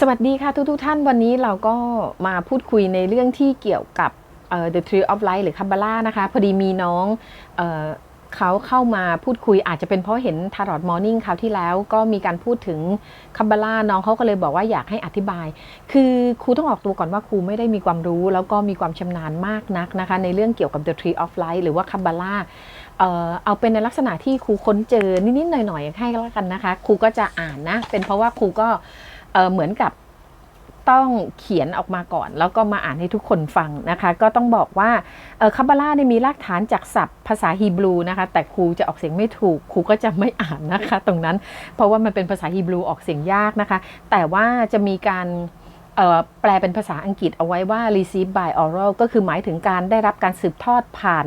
สวัสดีค่ะทุกทุกท่านวันนี้เราก็มาพูดคุยในเรื่องที่เกี่ยวกับ The Tree of Life หรือคัมบา l านะคะ พอดีมีน้องเเขาเข้ามาพูดคุยอาจจะเป็นเพราะเห็นทารอดมอร์นิ่งคราวที่แล้วก็มีการพูดถึงคัมบา l าน้องเขาก็เลยบอกว่าอยากให้อธิบาย คือครูต้องออกตัวก่อนว่าครูไม่ได้มีความรู้ แล้วก็มีความชำนาญมากนักนะคะ ในเรื่องเกี่ยวกับ The Tree of Life หรือว่าคัมบา l าเอ่อเอาเป็นในลักษณะที่ครูค้นเจอนิดๆหน่อยๆให้แล้วกันนะคะครูก็จะอ่านนะเป็นเพราะว่าครูก็ เเหมือนกับต้องเขียนออกมาก่อน แล้วก็มาอ่านให้ทุกคนฟังนะคะ ก็ต้องบอกว่าคับาร่าเนี่ยมีรากฐานจากศัพท์ภาษาฮีบรูนะคะ แต่ครูจะออกเสียงไม่ถูกครูก็จะไม่อ่านนะคะ ตรงนั้นเพราะว่ามันเป็นภาษาฮีบรูออกเสียงยากนะคะ แต่ว่าจะมีการแปลเป็นภาษาอังกฤษเอาไว้ว่า receive by oral ก็คือหมายถึงการได้รับการสืบทอดผ่าน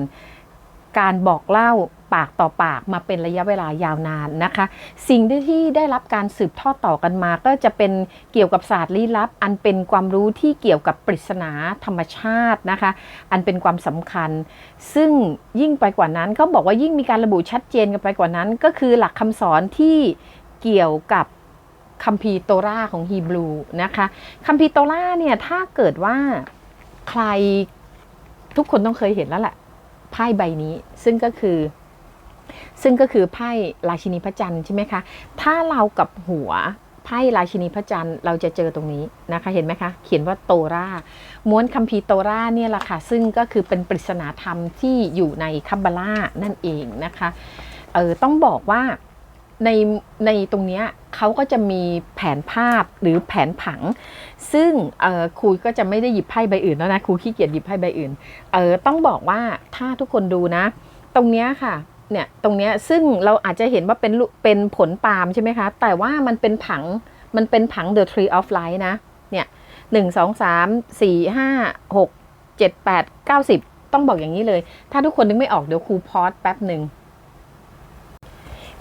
การบอกเล่า ปากต่อปากมาเป็นระยะเวลายาวนานนะคะ สิ่งที่ได้รับการสืบทอดต่อกันมา ก็จะเป็นเกี่ยวกับศาสตร์ลี้ลับ อันเป็นความรู้ที่เกี่ยวกับปริศนาธรรมชาตินะคะ อันเป็นความสำคัญ ซึ่งยิ่งไปกว่านั้นเขาบอกว่ายิ่งมีการระบุชัดเจนกันไปกว่านั้น ก็คือหลักคำสอนที่เกี่ยวกับคัมภีร์โตราของฮีบรูนะคะคัมภีร์โตราเนี่ยถ้าเกิดว่าใครทุกคนต้องเคยเห็นแล้วแหละไพ่ใบนี้ซึ่งก็คือ ซึ่งก็คือไพ่ราชินีพระจันทร์ใช่ไหมคะ ถ้าเรากับหัวไพ่ราชินีพระจันทร์เราจะเจอตรงนี้นะคะ เห็นไหมคะ เขียนว่าโตราม้วนคัมภีร์โตราเนี่ยแหละค่ะ ซึ่งก็คือเป็นปริศนาธรรมที่อยู่ในคับบาล่านั่นเองนะคะเออต้องบอกว่าในในตรงนี้เขาก็จะมีแผนภาพหรือแผนผัง ซึ่งครูก็จะไม่ได้หยิบไพ่ใบอื่นแล้วนะครูขี้เกียจหยิบไพ่ใบอื่นเออต้องบอกว่าถ้าทุกคนดูนะ ตรงนี้ค่ะ เนี่ยตรงเนี้ยซึ่งเราอาจจะเห็นว่าเป็นเป็นผลปาล์มใช่ไหมคะ แต่ว่ามันเป็นผังมันเป็นผัง The Tree of Life นะ เนี่ยหนึ่งสองสามสี่ห้าหกเจ็ดแปดเก้าสิบต้องบอกอย่างนี้เลย ถ้าทุกคนนึกไม่ออกเดี๋ยวครูพอสแป๊บหนึ่ง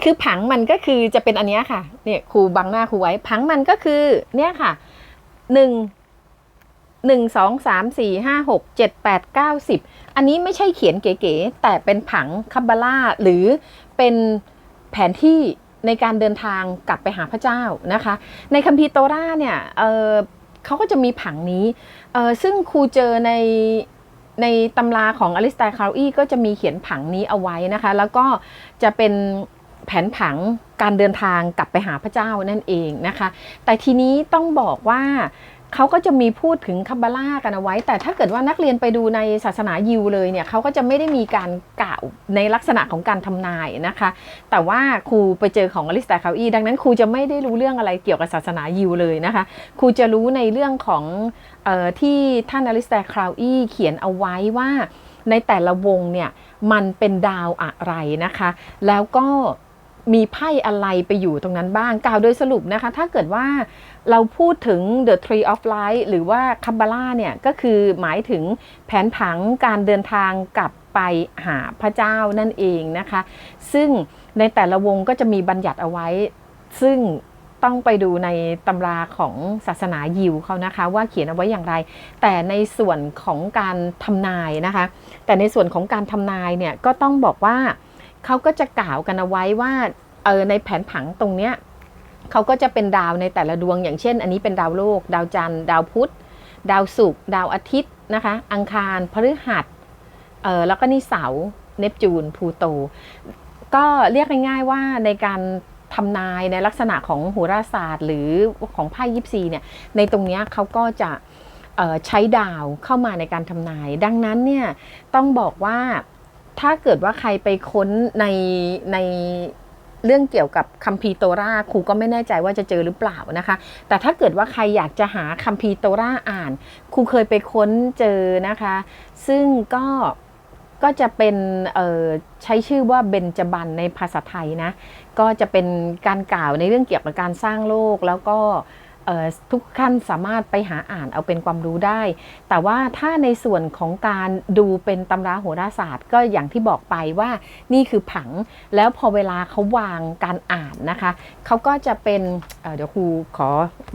คือผังมันก็คือจะเป็นอันนี้ค่ะ เนี่ยครูบังหน้าครูไว้ ผังมันก็คือเนี่ยค่ะหนึ่ง หนึ่งสองสามสี่ห้าหกเจ็ดแปดเก้าสิบอันนี้ไม่ใช่เขียนเก๋ๆแต่เป็นผังคับบาล่าหรือเป็นแผนที่ในการเดินทางกลับไปหาพระเจ้านะคะ ในคัมภีร์โตราเนี่ยเเขาก็จะมีผังนี้ ซึ่งครูเจอในในตำราของอลิสตาคาร์อีก็จะมีเขียนผังนี้เอาไว้นะคะ แล้วก็จะเป็นแผนผังการเดินทางกลับไปหาพระเจ้านั่นเองนะคะ แต่ทีนี้ต้องบอกว่า เขาก็จะมีพูดถึงคับบาล่ากันเอาไว้ แต่ถ้าเกิดว่านักเรียนไปดูในศาสนายิวเลยเนี่ยเขาก็จะไม่ได้มีการกล่าวในลักษณะของการทำนายนะคะ แต่ว่าครูไปเจอของอลิสตาคาอีดังนั้นครูจะไม่ได้รู้เรื่องอะไรเกี่ยวกับศาสนายิวเลยนะคะครูจะรู้ในเรื่องของออที่ท่านอลิสตาคาอีเขียนเอาไว้ว่าในแต่ละวงเนี่ยมันเป็นดาวอะไรนะคะ แล้วก็มีไพ่อะไรไปอยู่ตรงนั้นบ้างกล่าวโดยสรุปนะคะ ถ้าเกิดว่าเราพูดถึง The Tree of Life หรือว่าคัมบาล่าเนี่ยก็คือหมายถึงแผนผังการเดินทางกลับไปหาพระเจ้านั่นเองนะคะ ซึ่งในแต่ละวงก็จะมีบัญญัติเอาไว้ ซึ่งต้องไปดูในตำราของศาสนายิวเขานะคะว่าเขียนเอาไว้อย่างไร แต่ในส่วนของการทำนายนะคะ แต่ในส่วนของการทำนายเนี่ยก็ต้องบอกว่าเขาก็จะกล่าวกันเอาไว้ว่าเออในแผนผังตรงเนี้ย เขาก็จะเป็นดาวในแต่ละดวง อย่างเช่น อันนี้เป็นดาวโลก ดาวจันทร์ ดาวพุธ ดาวศุกร์ดาวอาทิตย์นะคะ อังคารพฤหัสเออแล้วก็นี่เสาร์เนปจูนพลูโต ก็เรียกง่ายๆว่าในการทำนายในลักษณะของโหราศาสตร์ หรือของไพ่ยิปซีเนี่ยในตรงนี้เขาก็จะใช้ดาวเข้ามาในการทำนาย ดังนั้นเนี่ยต้องบอกว่าถ้าเกิดว่าใครไปค้นในใน เรื่องเกี่ยวกับคัมภีร์โตราครูก็ไม่แน่ใจว่าจะเจอหรือเปล่านะคะ แต่ถ้าเกิดว่าใครอยากจะหาคัมภีร์โตราอ่านครูเคยไปค้นเจอนะคะ ซึ่งก็ก็จะเป็นใช้ชื่อว่าเบญจบันในภาษาไทยนะ ก็จะเป็นการกล่าวในเรื่องเกี่ยวกับการสร้างโลกแล้วก็ ทุกขั้นสามารถไปหาอ่านเอาเป็นความรู้ได้ แต่ว่าถ้าในส่วนของการดูเป็นตำราโหราศาสตร์ ก็อย่างที่บอกไปว่านี่คือผัง แล้วพอเวลาเขาวางการอ่านนะคะเขาก็จะเป็นเเดี๋ยวครูขอ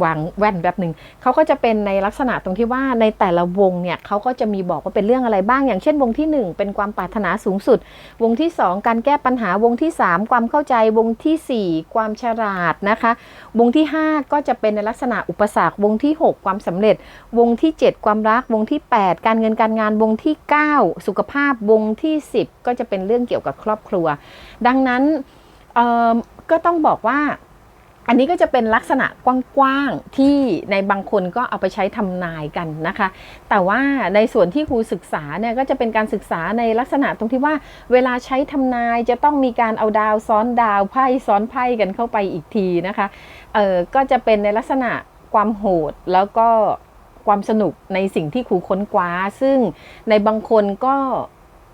วางแว่นแบบหนึ่งเขาก็จะเป็นในลักษณะตรงที่ว่าในแต่ละวงเนี่ยเขาก็จะมีบอกว่าเป็นเรื่องอะไรบ้าง อย่างเช่นวงที่ 1 เป็นความปรารถนาสูงสุด วงที่ 2 การแก้ปัญหาวงที่ 3 ความเข้าใจวงที่ 4 ความฉลาดนะคะ วงที่ 5 ก็จะเป็นในลักษษณะอุปสรรค วงที่ 6 ความสำเร็จ วงที่ 7 ความรัก วงที่ 8 การเงินการงาน วงที่ 9 สุขภาพ วงที่ 10 ก็จะเป็นเรื่องเกี่ยวกับครอบครัว ดังนั้นก็ต้องบอกว่า อันนี้ก็จะเป็นลักษณะกว้างๆที่ในบางคนก็เอาไปใช้ทำนายกันนะคะ แต่ว่าในส่วนที่ครูศึกษาเนี่ยก็จะเป็นการศึกษาในลักษณะตรงที่ว่าเวลาใช้ทำนายจะต้องมีการเอาดาวซ้อนดาวไพ่ซ้อนไพ่กันเข้าไปอีกทีนะคะเออก็จะเป็นในลักษณะความโหดแล้วก็ความสนุกในสิ่งที่ครูค้นคว้า ซึ่งในบางคนก็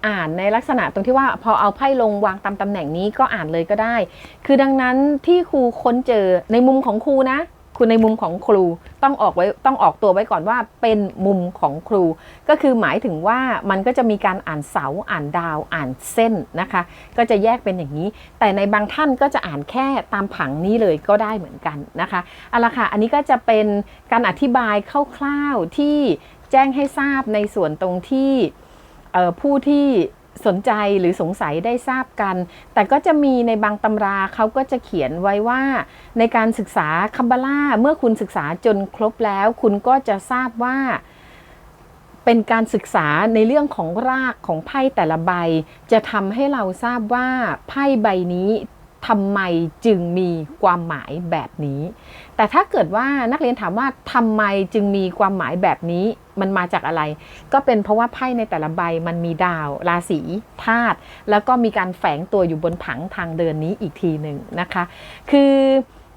อ่านในลักษณะตรงที่ว่าพอเอาไพ่ลงวางตามตำแหน่งนี้ก็อ่านเลยก็ได้ คือดังนั้นที่ครูค้นเจอในมุมของครูนะคุณในมุมของครูต้องออกไว้ต้องออกตัวไว้ก่อนว่าเป็นมุมของครู ก็คือหมายถึงว่ามันก็จะมีการอ่านเสาอ่านดาวอ่านเส้นนะคะ ก็จะแยกเป็นอย่างนี้ แต่ในบางท่านก็จะอ่านแค่ตามผังนี้เลยก็ได้เหมือนกันนะคะเอาละค่ะอันนี้ก็จะเป็นการอธิบายคร่าวๆที่แจ้งให้ทราบในส่วนตรงที่ ผู้ที่สนใจหรือสงสัยได้ทราบกัน แต่ก็จะมีในบางตำราเขาก็จะเขียนไว้ว่า ในการศึกษาคัมบาล่าเมื่อคุณศึกษาจนครบแล้ว คุณก็จะทราบว่า เป็นการศึกษาในเรื่องของรากของไพ่แต่ละใบ จะทำให้เราทราบว่าไพ่ใบนี้ ทำไมจึงมีความหมายแบบนี้ แต่ถ้าเกิดว่านักเรียนถามว่าทำไมจึงมีความหมายแบบนี้ มันมาจากอะไร ก็เป็นเพราะว่าไพ่ในแต่ละใบมันมีดาว ราศีธาตุแล้วก็มีการแฝงตัวอยู่บนผังทางเดินนี้อีกทีหนึ่งนะคะ คือ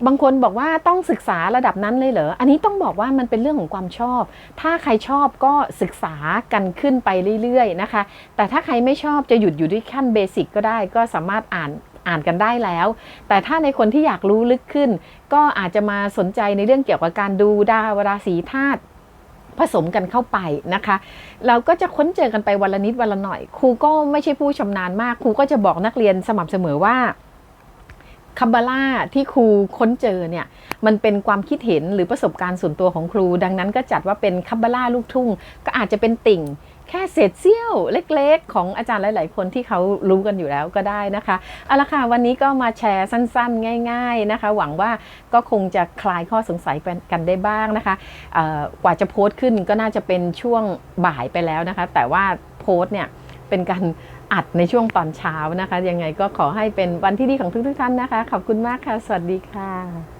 บางคนบอกว่าต้องศึกษาระดับนั้นเลยเหรอ อันนี้ต้องบอกว่ามันเป็นเรื่องของความชอบ ถ้าใครชอบก็ศึกษากันขึ้นไปเรื่อยๆนะคะ แต่ถ้าใครไม่ชอบจะหยุดอยู่ที่ขั้นเบสิกก็ได้ ก็สามารถอ่าน อ่านกันได้แล้ว แต่ถ้าในคนที่อยากรู้ลึกขึ้น ก็อาจจะมาสนใจในเรื่องเกี่ยวกับการดูดาวราศีธาตุผสมกันเข้าไปนะคะ เราก็จะค้นเจอกันไปวันละนิดวันละหน่อย ครูก็ไม่ใช่ผู้ชำนาญมาก ครูก็จะบอกนักเรียนสม่ำเสมอว่าคัมบาล่าที่ครูค้นเจอเนี่ยมันเป็นความคิดเห็นหรือประสบการณ์ส่วนตัวของครู ดังนั้นก็จัดว่าเป็นคัมบาล่าลูกทุ่ง ก็อาจจะเป็นติ่ง ค่เศษเสี้ยวเล็กๆ ของอาจารย์หลาย ๆ คนที่เขารู้กันอยู่แล้วก็ได้นะคะเอาละค่ะวันนี้ก็มาแชร์สั้น ๆ ง่าย ๆนะคะ หวังว่าก็คงจะคลายข้อสงสัยกันได้บ้างนะคะกว่าจะโพสต์ขึ้นก็น่าจะเป็นช่วงบ่ายไปแล้วนะคะ แต่ว่าโพสต์เนี่ยเป็นการอัดในช่วงตอนเช้านะคะ ยังไงก็ขอให้เป็นวันที่ดีของทุกๆท่านนะคะ ขอบคุณมากค่ะ สวัสดีค่ะ